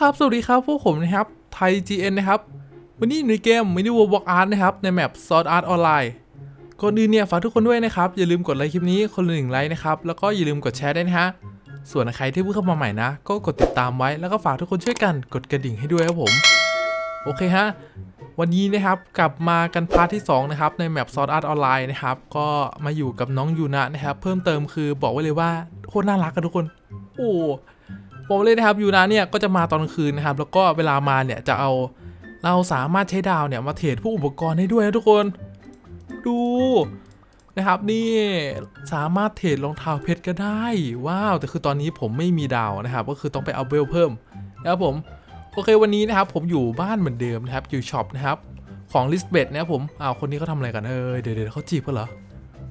ครับ สวัสดีครับ พวกผมนะครับ ไทย GN นะครับ วันนี้อยู่ในเกม Mini World Walk Art นะครับ ในแมป Sword Art Online ก่อนอื่นเนี่ยฝากทุกคนด้วยนะครับ อย่าลืมกดไลค์คลิปนี้คนละหนึ่งไลค์นะครับ แล้วก็อย่าลืมกดแชร์ด้วยนะฮะ ส่วนใครที่เพิ่งเข้ามาใหม่นะ ก็กดติดตามไว้ แล้วก็ฝากทุกคนช่วยกันกดกระดิ่งให้ด้วยครับผม โอเคฮะ วันนี้นะครับกลับมากันพาร์ทที่2นะครับในแมป Sword Art Online นะครับ ก็มาอยู่กับน้องยูนะนะครับ เพิ่มเติมคือบอกไว้เลยว่าโคตรน่ารักกันทุกคน โอ้ บอกเลยนะครับยูนาเนี่ยก็จะมาตอนคืนนะครับ แล้วก็เวลามาเนี่ยจะเอาเราสามารถใช้ดาวเนี่ยมาเทรดพวกอุปกรณ์ให้ด้วยนะทุกคน ดูนะครับนี่สามารถเทรดรองเท้าเพชรก็ได้ ว้าว แต่คือตอนนี้ผมไม่มีดาวนะครับ ก็คือต้องไปเอาเวลเพิ่มนะครับผมโอเควันนี้นะครับผมอยู่บ้านเหมือนเดิมนะครับอยู่ช็อปนะครับของลิสเบตนะครับผมอ้าวคนนี้เขาทำอะไรกันเออเดี๋ยวเดี๋ยวเขาจีบกันเหรอ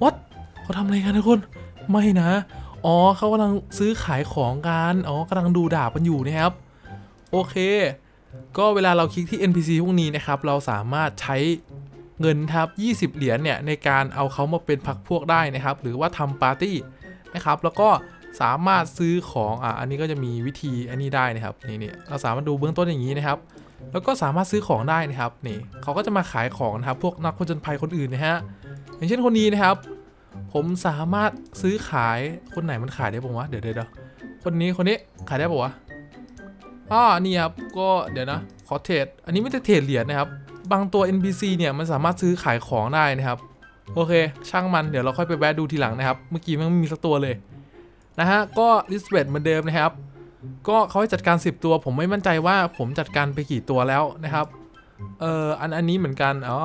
what เขาทำอะไรกันนะทุกคนไม่นะ อ๋อเขากำลังซื้อขายของกันอ๋อกำลังดูดาบกันอยู่นะครับ โอเค ก็เวลาเราคลิกที่ NPC พวกนี้นะครับ เราสามารถใช้เงินครับ 20 เหรียญเนี่ยในการเอาเขามาเป็นพักพวกได้นะครับ หรือว่าทำปาร์ตี้นะครับ แล้วก็สามารถซื้อของอะอันนี้ก็จะมีวิธีอันนี้ได้นะครับนี่นี่เราสามารถดูเบื้องต้นอย่างนี้นะครับ แล้วก็สามารถซื้อของได้นะครับนี่เขาก็จะมาขายของนะครับพวกนักผจญภัยคนอื่นนะฮะอย่างเช่นคนนี้นะครับ ผมสามารถซื้อขายคนไหนมันขายได้บ้างวะเดี๋ยวเดี๋ยวคนนี้คนนี้ขายได้ป่าวะอ๋อนี่ครับก็เดี๋ยวนะขอเทรดอันนี้ไม่ได้เทรดเหรียญนะครับ บางตัว NPC เนี่ยมันสามารถซื้อขายของได้นะครับ โอเค ช่างมันเดี๋ยวเราค่อยไปแวะดูทีหลังนะครับ เมื่อกี้มันไม่มีสักตัวเลยนะฮะก็ลิสเบตเหมือนเดิมนะครับ ก็เขาให้จัดการ 10 ตัว ผมไม่มั่นใจว่าผมจัดการไปกี่ตัวแล้วนะครับเอออันอันนี้เหมือนกันอ๋อ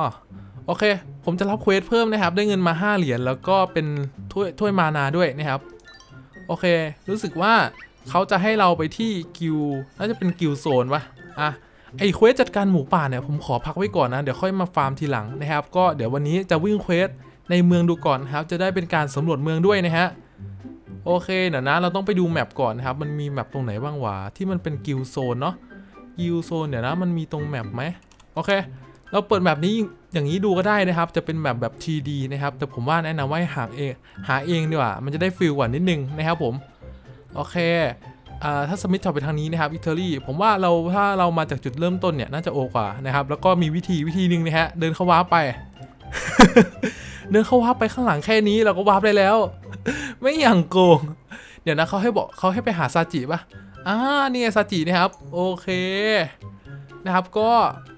โอเค ผมจะรับเควสเพิ่มนะครับ ได้เงินมา 5 เหรียญแล้วก็เป็นถ้วยถ้วยมานาด้วยนะครับ โอเค รู้สึกว่าเขาจะให้เราไปที่กิวน่าจะเป็นกิวโซนปะอะไอเควสจัดการหมูป่าเนี่ยผมขอพักไว้ก่อนนะ เดี๋ยวค่อยมาฟาร์มทีหลังนะครับ ก็เดี๋ยววันนี้จะวิ่งเควสในเมืองดูก่อนนะครับ จะได้เป็นการสำรวจเมืองด้วยนะฮะโอเคเดี๋ยวนะเราต้องไปดูแมปก่อนนะครับ มันมีแมปตรงไหนบ้างวะที่มันเป็นกิวโซนเนาะกิวโซนเดี๋ยวนะมันมีตรงแมปไหมโอเค เราเปิดแบบนี้อย่างนี้ดูก็ได้นะครับ จะเป็นแบบแบบ 3D นะครับ แต่ผมว่าแนะนำว่าหาเองหาเองดีกว่า มันจะได้ฟิลกว่านิดนึงนะครับผม โอเคถ้าสมิธจอบไปทางนี้นะครับอิตาลีผมว่าเราถ้าเรามาจากจุดเริ่มต้นเนี่ยน่าจะโอกว่านะครับ แล้วก็มีวิธีวิธีหนึ่งนะฮะเดินเข้าวาร์ปไป เดินเข้าวาร์ปไปข้างหลังแค่นี้เราก็วาร์ปได้แล้ว ไม่อย่างโกง เดี๋ยวนะเขาให้บอกเขาให้ไปหาซาจิปะอ่านี่ซาจินะครับ โอเค นะครับก็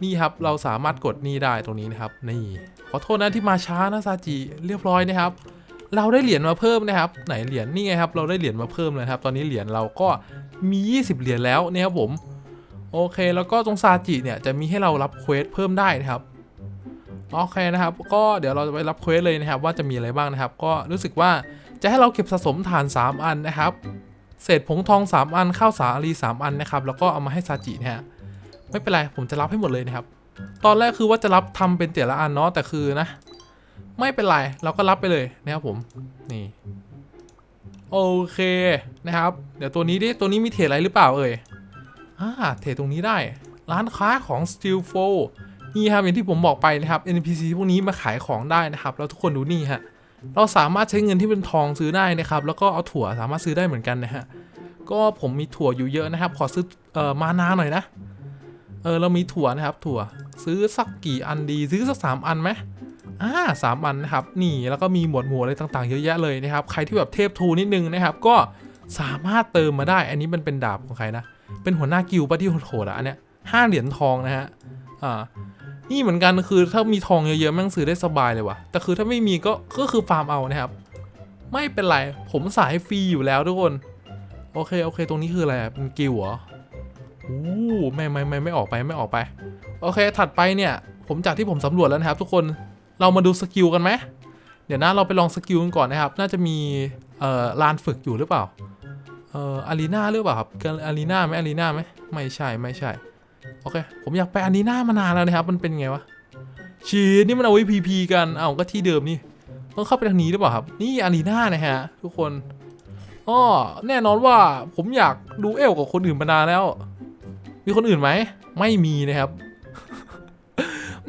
นี่ครับเราสามารถกดนี่ได้ตรงนี้นะครับนี่ขอโทษนะที่มาช้านะซาจิเรียบร้อยนะครับ เราได้เหรียญมาเพิ่มนะครับ ไหนเหรียญนี่ไงครับเราได้เหรียญมาเพิ่มเลยครับ ตอนนี้เหรียญเราก็มี 20 เหรียญแล้วนะครับผมโอเค แล้วก็ตรงซาจิเนี่ยจะมีให้เรารับเควสเพิ่มได้นะครับโอเคนะครับ ก็เดี๋ยวเราจะไปรับเควสเลยนะครับ ว่าจะมีอะไรบ้างนะครับ ก็รู้สึกว่าจะให้เราเก็บสะสมฐาน 3 อันนะครับ เศษผงทอง 3 อันข้าวสาลี 3 อันนะครับ แล้วก็เอามาให้ซาจินะฮะ ไม่เป็นไร ผมจะรับให้หมดเลยนะครับ ตอนแรกคือว่าจะรับทำเป็นแต่ละอันเนาะแต่คือนะ ไม่เป็นไร เราก็รับไปเลยนะครับผม นี่โอเคนะครับ เดี๋ยวตัวนี้ดิ ตัวนี้มีเทรดอะไรหรือเปล่าเอ่ย อ่า เทรดตรงนี้ได้ ร้านค้าของ Steel f o นี่ครับอย่างที่ผมบอกไปนะครับ NPC พวกนี้มาขายของได้นะครับ แล้วทุกคนดูนี่ฮะ เราสามารถใช้เงินที่เป็นทองซื้อได้นะครับ แล้วก็เอาถั่วสามารถซื้อได้เหมือนกันนะฮะ ก็ผมมีถั่วอยู่เยอะนะครับ ขอซื้อเอ่อมานาหน่อยนะ เออเรามีถั่วนะครับ ถั่วซื้อสักกี่อันดีซื้อสักสามอันไหมอ่าสามอันนะครับ นี่แล้วก็มีหมวดหมู่อะไรต่างๆเยอะแยะเลยนะครับ ใครที่แบบเทพทูนิดนึงนะครับ ก็สามารถเติมมาได้ อันนี้มันเป็นดาบของใครนะ เป็นหัวหน้ากิลด์ปะที่โหดอะอันเนี้ยห้าเหรียญทองนะฮะ อ่า นี่เหมือนกันคือถ้ามีทองเยอะๆแม่งซื้อได้สบายเลยว่ะ แต่คือถ้าไม่มีก็ ก็คือฟาร์มเอานะครับ ไม่เป็นไร ผมสายฟรีอยู่แล้วทุกคน โอเค โอเค ตรงนี้คืออะไรอะเป็นกิลเหรอ อู้ไม่ไม่ไม่ไม่ออกไปไม่ออกไป โอเค ถัดไปเนี่ย ผมจากที่ผมสำรวจแล้วนะครับ ทุกคนเรามาดูสกิลกันไหมเดี๋ยวนะเราไปลองสกิลกันก่อนนะครับ น่าจะมีเอ่อลานฝึกอยู่หรือเปล่าเอ่ออารีนาหรือเปล่าครับอารีนาไหมอารีนาไหมไม่ใช่ไม่ใช่โอเค ผมอยากไปอารีนามานานแล้วนะครับ มันเป็นไงวะชีนี่มันเอาไว้พีพีกันเอาก็ที่เดิมนี่ต้องเข้าไปทางนี้หรือเปล่าครับ นี่อารีนานะฮะ ทุกคนอ้อแน่นอนว่าผมอยากดูเอลกับคนอื่นมานานแล้ว มีคนอื่นไหม ไม่มีนะครับ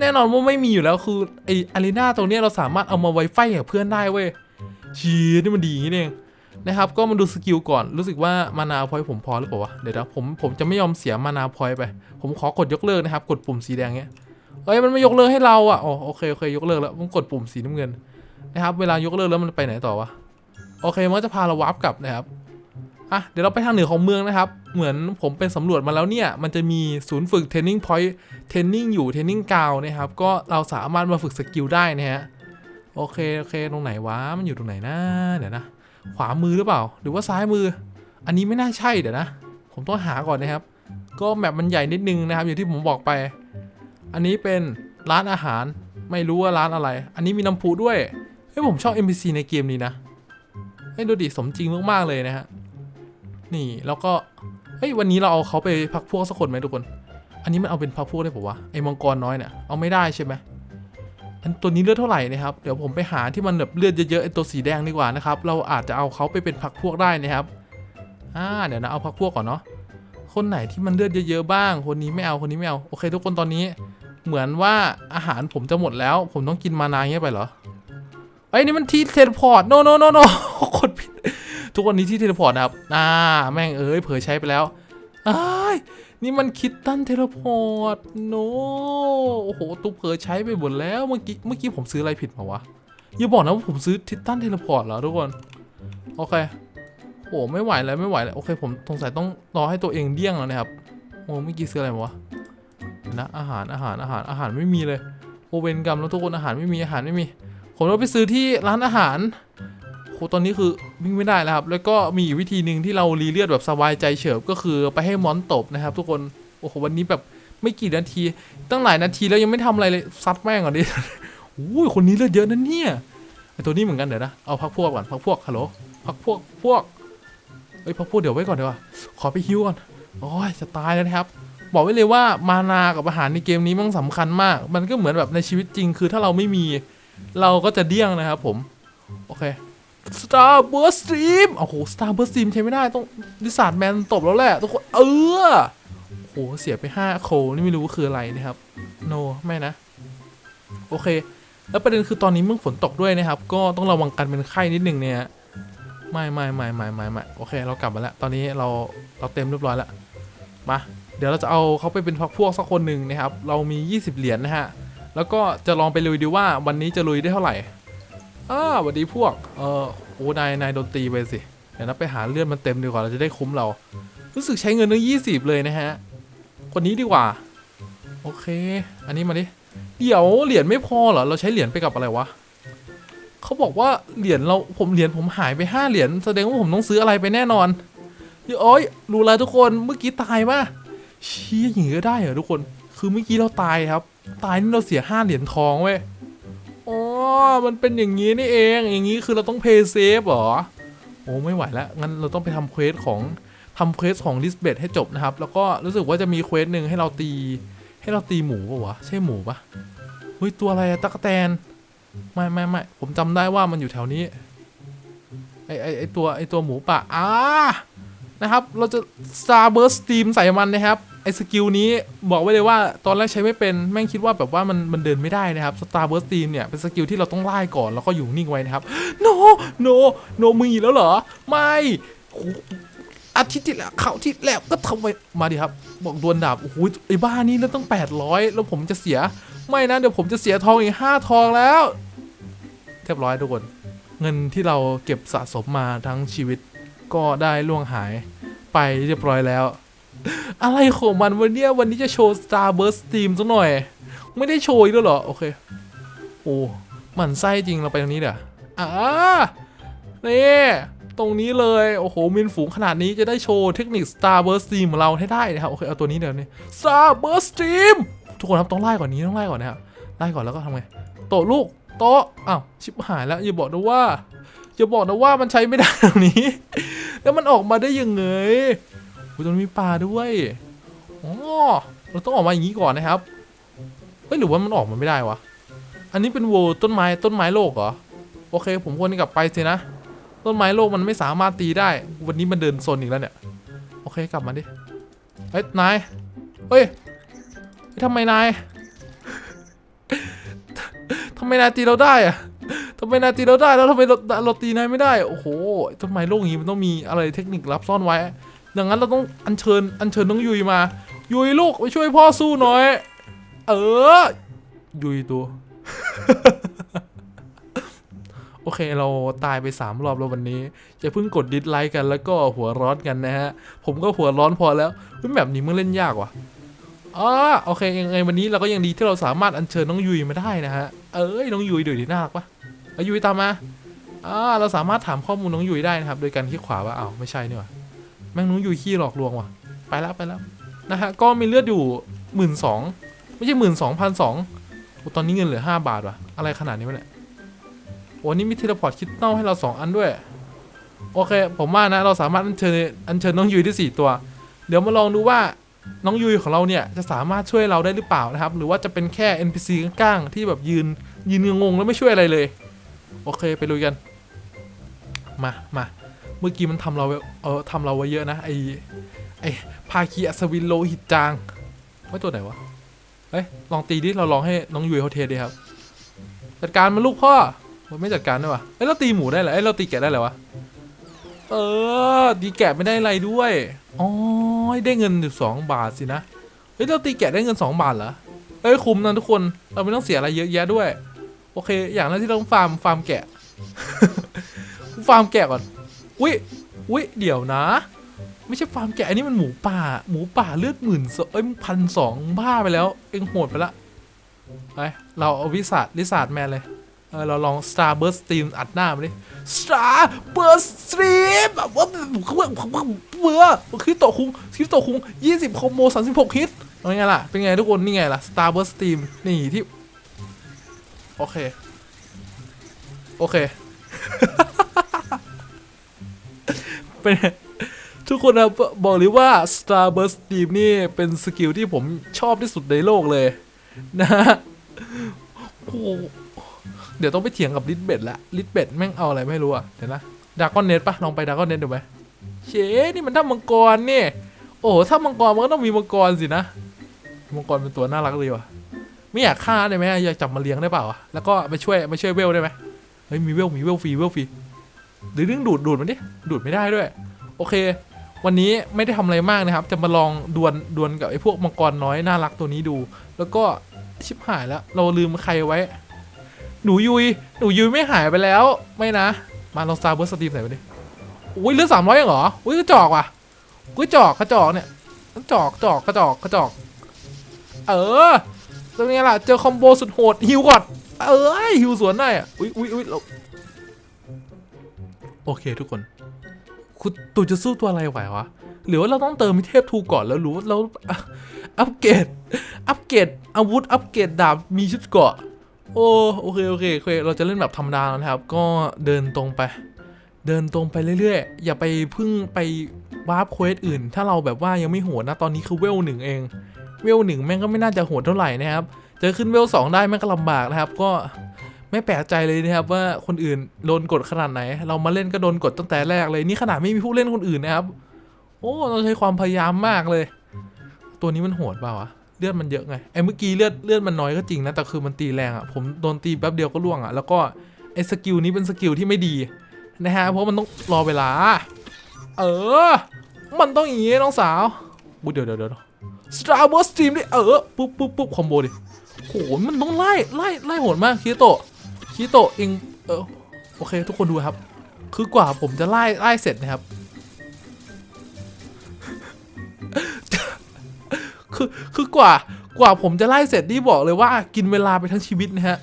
แน่นอนว่าไม่มีอยู่แล้วคือไออารีนาตรงนี้เราสามารถเอามาไวไฟกับเพื่อนได้เว้ยชีนี่มันดีอย่างนี้เองนะครับ ก็มาดูสกิลก่อนรู้สึกว่ามานาพอยผมพอหรือเปล่าวะเดี๋ยวนะผมผมจะไม่ยอมเสียมานาพอยไป ผมขอกดยกเลิกนะครับ กดปุ่มสีแดงเนี้ยเอ้ยมันไม่ยกเลิกให้เราอะอ๋อโอเคโอเคยกเลิกแล้วผมกดปุ่มสีน้ำเงินนะครับ เวลายกเลิกแล้วมันไปไหนต่อวะโอเคมันจะพาเราวาร์ปกลับนะครับ อะเดี๋ยวเราไปทางเหนือของเมืองนะครับ เหมือนผมเป็นสำรวจมาแล้วเนี่ย มันจะมีศูนย์ฝึกเทรนนิ่งพอยต์เทรนนิ่งอยู่เทรนนิ่งกาวนะครับ ก็เราสามารถมาฝึกสกิลได้นะฮะ โอเค โอเค ตรงไหนวะ มันอยู่ตรงไหนนะเดี๋ยวนะ ขวามือหรือเปล่า หรือว่าซ้ายมือ อันนี้ไม่น่าใช่เดี๋ยวนะ ผมต้องหาก่อนนะครับ ก็แมปมันใหญ่นิดนึงนะครับ อย่างที่ผมบอกไป อันนี้เป็นร้านอาหาร ไม่รู้ว่าร้านอะไร อันนี้มีน้ำพุด้วย เฮ้ยผมชอบ NPC ในเกมนี้นะเฮ้ยดูดิสมจริงมากๆเลยนะฮะ นี่แล้วก็เฮ้ยวันนี้เราเอาเขาไปพักพวกสักคนไหมทุกคน อันนี้มันเอาเป็นพักพวกได้ปะวะไอ้มังกรน้อยเนี่ยเอาไม่ได้ใช่ไหมอันตัวนี้เลือดเท่าไหร่นะครับเดี๋ยวผมไปหาที่มันแบบเลือดเยอะๆไอ้ตัวสีแดงดีกว่านะครับเราอาจจะเอาเขาไปเป็นพักพวกได้นะครับอ่าเดี๋ยวนะเอาพักพวกก่อนเนาะคนไหนที่มันเลือดเยอะๆบ้าง คนนี้ไม่เอาคนนี้ไม่เอาโอเค ทุกคนตอนนี้เหมือนว่าอาหารผมจะหมดแล้ว ผมต้องกินมานาเงี้ยไปเหรอไอ้ยนี่มันที่เทเลพอร์ตโนโนโนโนกด ทุกวันนี้ที่เทเลพอร์ตนะครับอ่าแม่งเอ้ยเผยใช้ไปแล้วอ้ายนี่มันคิดตันเทเลพอร์ตโนโอ้โหตุ๊กเผยใช้ไปหมดแล้วเมื่อกี้เมื่อกี้ผมซื้ออะไรผิดมาวะอย่าบอกนะว่าผมซื้อทิตตันเทเลพอร์ตเหรอทุกคนโอเคโอ้ไม่ไหวแล้วไม่ไหวแล้วโอเคผมสงสัยต้องรอให้ตัวเองเดี้ยงแล้วนะครับโอ้เมื่อกี้ซื้ออะไรมาวะนะอาหารอาหารอาหารอาหารไม่มีเลยโอเวนกรรมแล้วทุกคนอาหารไม่มีอาหารไม่มี ผมต้องไปซื้อที่ร้านอาหาร โหตอนนี้คือวิ่งไม่ได้แล้วครับ แล้วก็มีวิธีหนึ่งที่เรารีเลือดแบบสบายใจเฉิบก็คือไปให้มอนตบนะครับ ทุกคนโอ้โหวันนี้แบบไม่กี่นาที ตั้งหลายนาทีแล้วยังไม่ทำอะไรเลยซัดแม่งก่อนดิโอ้ยคนนี้เลือดเยอะนะเนี่ยไอตัวนี้เหมือนกันเดี๋ยวนะเอาพักพวกก่อนพักพวกฮัลโหลพักพวกพวกเอ้ยพักพวกเดี๋ยวไว้ก่อนเดี๋ยวขอไปฮิวก่อนโอ้ยจะตายแล้วครับ บอกไว้เลยว่ามานากับอาหารในเกมนี้มันสำคัญมาก มันก็เหมือนแบบในชีวิตจริง คือถ้าเราไม่มี เราก็จะเดี้ยงนะครับผม โอเค Star Burst Stream โอ้โห Star Burst Stream ใช้ไม่ได้ต้องดิสาร์ดแมนตบแล้วแหละทุกคนเออโอ้โหเสียไป 5 โคนี่ไม่รู้ว่าคืออะไรนะครับ no ไม่นะ โอเค แล้วประเด็นคือตอนนี้เมื่อฝนตกด้วยนะครับ ก็ต้องระวังกันเป็นไข้นิดหนึ่งเนี่ยไม่ไม่ไม่ไม่ไม่ไม่โอเค เรากลับมาแล้ว ตอนนี้เราเราเต็มเรียบร้อยแล้วมาเดี๋ยวเราจะเอาเขาไปเป็นพักพวกสักคนหนึ่งนะครับ เรามี 20 เหรียญนะฮะ แล้วก็จะลองไปลุยดูว่าวันนี้จะลุยได้เท่าไหร่ อ้าสวัสดีพวก เออโอ้นายนายโดนตีไปสิ เดี๋ยวนะไปหาเลือดมันเต็มดีกว่าเราจะได้คุ้มเรา รู้สึกใช้เงินตั้งยี่สิบเลยนะฮะ คนนี้ดีกว่า โอเค อันนี้มาดิ เดี๋ยวเหรียญไม่พอเหรอ เราใช้เหรียญไปกับอะไรวะเขาบอกว่าเหรียญเราผมเหรียญผมหายไปห้าเหรียญแสดงว่าผมต้องซื้ออะไรไปแน่นอนเดี๋ยวโอ้ยรู้แล้วทุกคนเมื่อกี้ตายป่ะชี่ยอย่างนี้ก็ได้เหรอทุกคน คือเมื่อกี้เราตายครับ ตายนี่เราเสียห้าเหรียญทองเว้ย มันเป็นอย่างนี้นี่เอง อย่างนี้คือเราต้องเพย์เซฟเหรอ โอ้ไม่ไหวแล้ว งั้นเราต้องไปทำเควสของทำเควสของลิสเบตให้จบนะครับ แล้วก็รู้สึกว่าจะมีเควสหนึ่งให้เราตี ให้เราตีหมูปะวะ ใช่หมูปะเฮ้ยตัวอะไรอะตั๊กแตน ไม่ไม่ไม่ผมจำได้ว่ามันอยู่แถวนี้ ไอไอไอตัวไอตัวหมูป่าอ่านะครับ เราจะ Starburst Steam ใส่มันนะครับ ไอ้สกิลนี้บอกไว้เลยว่าตอนแรกใช้ไม่เป็นแม่งคิดว่าแบบว่ามันมันเดินไม่ได้นะครับ Starburst Steam เนี่ยเป็นสกิลที่เราต้องไล่ก่อนแล้วก็อยู่นิ่งไว้นะครับ no no no มีแล้วเหรอ ไม่อาทิตย์ที่แล้วเขาที่แล้วก็ทำไมมาดิครับ บอกดวลดาบโอ้โหไอ้บ้านี่แล้วต้อง 800 แล้วผมจะเสีย ไม่นะเดี๋ยวผมจะเสียทองอีก5ทองแล้วเรียบร้อยทุกคน เงินที่เราเก็บสะสมมาทั้งชีวิตก็ได้ล่วงหายไปเรียบร้อยแล้ว อะไรของมันวันเนี้ยวันนี้จะโชว์ Starburst Steam สักหน่อย ไม่ได้โชว์อีกแล้วเหรอ โอเค โอ้หมันไส้จริงเราไปตรงนี้เดี๋ยวอ่านี่ตรงนี้เลย โอ้โห มินฝูงขนาดนี้จะได้โชว์เทคนิค Starburst Steam ของเราให้ได้นะครับ โอเค เอาตัวนี้เดี๋ยวนี้ Starburst Steam ทุกคนครับต้องไล่ก่อนนี้ต้องไล่ก่อนนะครับไล่ก่อนแล้วก็ทำไง โตะลูก โตะอ้าว ชิบหายแล้ว อย่าบอกนะว่า อย่าบอกนะว่ามันใช้ไม่ได้ตรงนี้ แล้วมันออกมาได้ยังไง อุ๊ยตรงนี้มีปลาด้วยอ๋อเราต้องออกมาอย่างนี้ก่อนนะครับเฮ้ยหรือว่ามันออกมาไม่ได้วะ อันนี้เป็นโวต้นไม้ต้นไม้โลกเหรอ โอเค ผมควรกลับไปสินะ ต้นไม้โลกมันไม่สามารถตีได้ วันนี้มันเดินโซนอีกแล้วเนี่ย โอเคกลับมาดิ เฮ้ยนาย เฮ้ยทำไมนายทำไมนายตีเราได้อะทำไมนายตีเราได้แล้วทำไมเราเราตีนายไม่ได้ โอ้โห ต้นไม้โลกนี้มันต้องมีอะไรเทคนิคลับซ่อนไว้ ดังนั้นเราต้องอัญเชิญอัญเชิญน้องยุยมา ยุยลูกไปช่วยพ่อสู้หน่อย เออ ยุยตัว โอเคเราตายไปสามรอบแล้ววันนี้ จะเพิ่งกดดิสไลค์กันแล้วก็หัวร้อนกันนะฮะ ผมก็หัวร้อนพอแล้วเฮ้ยแบบนี้มันเล่นยากว่ะอ๋อโอเคยังไงวันนี้เราก็ยังดีที่เราสามารถอัญเชิญน้องยุยมาได้นะฮะ เอ้ยน้องยุยดูดิน่ารักปะเอายุยตามมาอ่าเราสามารถถามข้อมูลน้องยุยได้นะครับ โดยการคลิกขวาว่าอ้าวไม่ใช่นี่หว่า แม่งน้องยุยขี้หลอกลวงว่ะ ไปแล้วไปแล้วนะฮะ ก็มีเลือดอยู่หมื่นสองไม่ใช่หมื่นสองพันสองตอนนี้เงินเหลือห้าบาทว่ะ อะไรขนาดนี้วะเนี่ย โอ้นี่มีเทเลพอร์ตคิดเต้าให้เราสองอันด้วย โอเค ผมว่านะ เราสามารถอัญเชิญอัญเชิญน้องยุยได้สี่ตัว เดี๋ยวมาลองดูว่าน้องยุยของเราเนี่ยจะสามารถช่วยเราได้หรือเปล่านะครับ หรือว่าจะเป็นแค่ NPC ก้างๆที่แบบยืนยืนงงๆแล้วไม่ช่วยอะไรเลย โอเคไปลุยกัน มามา มื่อกี้มันทำเราไว้เออทำเราไว้เยอะนะไอไอพาคีอัศวินโลหิตจางไว้ตัวไหนวะเอ้ยลองตีดิเราลองให้น้องยุยเขาเทสดิครับ จัดการมันลูกพ่อมันไม่จัดการด้วยวะเอ้ยเราตีหมูได้เหรอเอ้ยเราตีแกะได้เหรอวะเออตีแกะไม่ได้อะไรด้วยอ๋อได้เงินอยู่สองบาทสินะเฮ้ยเราตีแกะได้เงินสองบาทเหรอเอ้ยคุ้มนะทุกคนเราไม่ต้องเสียอะไรเยอะแยะด้วย โอเค อย่างแรกที่เราต้องฟาร์มฟาร์มแกะ ฟาร์มแกะก่อน อุ้ยอุ้ยเดี๋ยวนะ ไม่ใช่ฟาร์มแกะอันนี้มันหมูป่า หมูป่าเลือดหมื่นสเอ้ยพันสองบ้าไปแล้ว เอ็งโหดไปละไปเราเอาวิสัทวิสัทแมนเลยเออเราลอง Starburst Stream อัดหน้ามาดิ Starburst Stream แบบว่าเบื่อเบื่อคริสโตคุงคริสโตคุง20คอมโบ36 ฮิตเป็นไงล่ะ เป็นไงทุกคน นี่ไงล่ะ Starburst Stream นี่ที่ โอเค โอเค เป็นทุกคนนะบอกเลยว่า Starburst Team นี่เป็นสกิลที่ผมชอบที่สุดในโลกเลยนะโอ้เดี๋ยวต้องไปเถียงกับลิทเบดละลิทเบดแม่งเอาอะไรไม่รู้อะเดี๋ยวนะดากอนเน็ตปะลองไปดากอนเน็ตดูไหมเชนี่มันถ้ามังกรนี่ โอ้ถ้ามังกรมันก็ต้องมีมังกรสินะ มังกรเป็นตัวน่ารักเลยว่ะ ไม่อยากฆ่าได้ไหมอยากจับมาเลี้ยงได้เปล่าอะแล้วก็ไปช่วยมาช่วยเวลได้ไหมเฮ้ยมีเวลมีเวลฟรีเวลฟรี หรือเรื่องดูดดูดมันดิดูดไม่ได้ด้วย โอเค วันนี้ไม่ได้ทำอะไรมากนะครับ จะมาลองดวลดวลกับไอ้พวกมังกรน้อยน่ารักตัวนี้ดู แล้วก็ชิบหายแล้ว เราลืมใครไว้ หนูยุย หนูยุยไม่หายไปแล้ว ไม่นะ มาลองซาร์เบอร์สตีมใส่ไปดิอุ้ยเลือดสามร้อยเหรอ อุ้ยกระจอกว่ะอุ้ยจอกกระจอกเนี่ยกระจอกจอกกระจอกกระจอก เออตรงนี้ล่ะ เจอคอมโบสุดโหดฮิวก่อน เอ้ยฮิวสวนได้อะอุ้ยอุ้ยอุ้ยเรา โอเคทุกคนคุณตูจะสู้ตัวอะไรไหววะ หรือว่าเราต้องเติมมิเทพทูก่อนแล้วรู้แล้วอะอัปเกรด อัปเกรดอาวุธ อัปเกรดดาบ มีชุดเกราะ โอ้โอเคโอเคโอเค เราจะเล่นแบบธรรมดาแล้วนะครับ ก็เดินตรงไป เดินตรงไปเรื่อยๆ อย่าไปพึ่งไปวาร์ปเควสอื่น ถ้าเราแบบว่ายังไม่โหดนะ ตอนนี้คือเวลหนึ่งเอง เวลหนึ่งแม่งก็ไม่น่าจะโหดเท่าไหร่นะครับ จะขึ้นเวลสองได้แม่งก็ลำบากนะครับ ก็ ไม่แปลกใจเลยนะครับว่าคนอื่นโดนกดขนาดไหน เรามาเล่นก็โดนกดตั้งแต่แรกเลยนี่ขนาดไม่มีผู้เล่นคนอื่นนะครับ โอ้เราใช้ความพยายามมากเลย ตัวนี้มันโหดเปล่าวะเลือดมันเยอะไงไอ้เมื่อกี้เลือดเลือดมันน้อยก็จริงนะแต่คือมันตีแรงอะ่ะผมโดนตีแป๊บเดียวก็ล่วงอะ่ะแล้วก็ไอ้สกิลนี้เป็นสกิลที่ไม่ดีนะฮะเพราะมันต้องรอเวลา เออ มันต้องอย่างงี้น้องสาวอุ๊เดี๋ยวเดี๋ยวเดี๋ยว Star Wars Stream ดิเออปุ๊บปุ๊บปุ๊บคอมโบดิโหมันต้องไล่ไล่ไล่โหดมากคิโตะ คิโตะเองเออโอเค ทุกคนดูครับ คือกว่าผมจะไล่ไล่เสร็จนะครับ คือคือกว่ากว่าผมจะไล่เสร็จนี่บอกเลยว่ากินเวลาไปทั้งชีวิตนะฮะ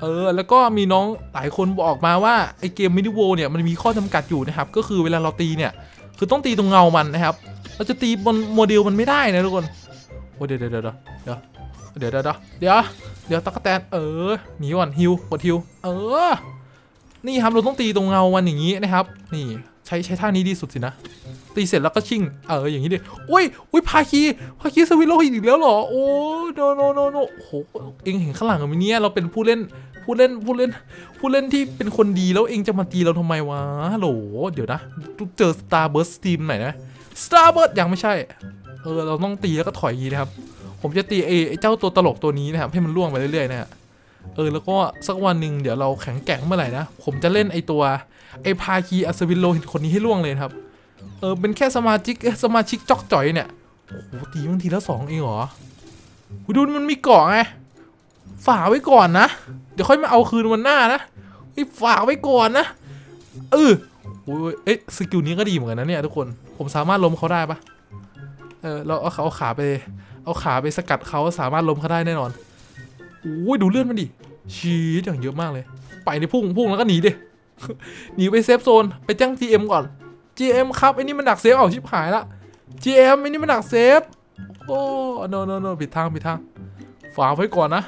เออแล้วก็มีน้องหลายคนบอกมาว่าไอเกมมินิโวเนี่ยมันมีข้อจำกัดอยู่นะครับ ก็คือเวลาเราตีเนี่ยคือต้องตีตรงเงามันนะครับ เราจะตีบนโมเดลมันไม่ได้นะทุกคนโอ้เดี๋ยวเดี๋ยวเดี๋ยวเดี๋ยว เดี๋ยวเดี๋ยวเดี๋ยวเดี๋ยวตะกแตนเออหนีก่อนฮิวกดฮิวเออ นี่ครับเราต้องตีตรงเงามันอย่างนี้นะครับ นี่ใช้ใช้ท่านี้ดีสุดสินะตีเสร็จแล้วก็ชิ่งเอออย่างนี้ดิอุ้ยอุ้ยพาคีพาคีสวิตโลอีกแล้วเหรอโอ้โนโนโนโนโอ้โหเองเห็นข้างหลังไหมเนี่ยเราเป็นผู้เล่นผู้เล่นผู้เล่นผู้เล่นที่เป็นคนดีแล้วเองจะมาตีเราทำไมวะฮัลโหลเดี๋ยวนะเจอ Starburst Team ไหนอยนะ Starburst ยังไม่ใช่เออเราต้องตีแล้วก็ถอยยีนะครับ ผมจะตีไอ้ไอเจ้าตัวตลกตัวนี้นะครับให้มันล่วงไปเรื่อยๆนะฮะเออแล้วก็สักวันหนึ่งเดี๋ยวเราแข็งแกร่งเมื่อไหร่นะ ผมจะเล่นไอตัวไอพาคีอัศวินโลหิตคนนี้ให้ล่วงเลยครับ เออเป็นแค่สมาชิกสมาชิกจอกจ่อยเนี่ยโอ้โหตีมันทีละสองเองเหรอกูดูมันมีเกาะไงฝากไว้ก่อนนะ เดี๋ยวค่อยมาเอาคืนวันหน้านะไอ้ฝากไว้ก่อนนะเออโอ้ยเอ๊ะสกิลนี้ก็ดีเหมือนกันนะเนี่ยทุกคนผมสามารถล้มเขาได้ปะเออเราเอาเขาเอาขาไป เอาขาไปสกัดเขาสามารถล้มเขาได้แน่นอนโอ้ยดูเลือดมันดิชีดอย่างเยอะมากเลย ไปในพุ่งพุ่งแล้วก็หนีดิหนีไปเซฟโซนไปแจ้ง GM ก่อน GM ครับไอ้นี่มันดักเซฟเอาชิบหายละ GM ไอ้นี่มันดักเซฟโอ้ no no no ผิดทางผิดทางฝากไว้ก่อนนะ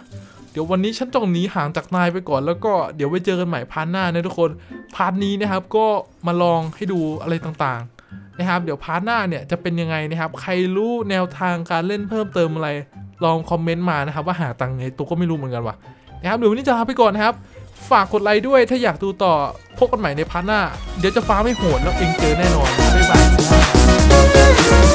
เดี๋ยววันนี้ฉันต้องหนีห่างจากนายไปก่อนแล้วก็เดี๋ยวไว้เจอกันใหม่พาร์ทหน้านะทุกคนพาร์ทนี้นะครับก็มาลองให้ดูอะไรต่างๆ นะครับ เดี๋ยวพาร์ทหน้าเนี่ยจะเป็นยังไงนะครับ ใครรู้แนวทางการเล่นเพิ่มเติมอะไร ลองคอมเมนต์มานะครับ ว่าหาตังค์ไงตัวก็ไม่รู้เหมือนกันว่ะนะครับเดี๋ยววันนี้จะลาไปก่อนนะครับ ฝากกดไลค์ด้วยถ้าอยากดูต่อพบกันใหม่ในพาร์ทหน้า เดี๋ยวจะฟ้าไม่โหดแล้วเองเจอแน่นอนบ๊ายบาย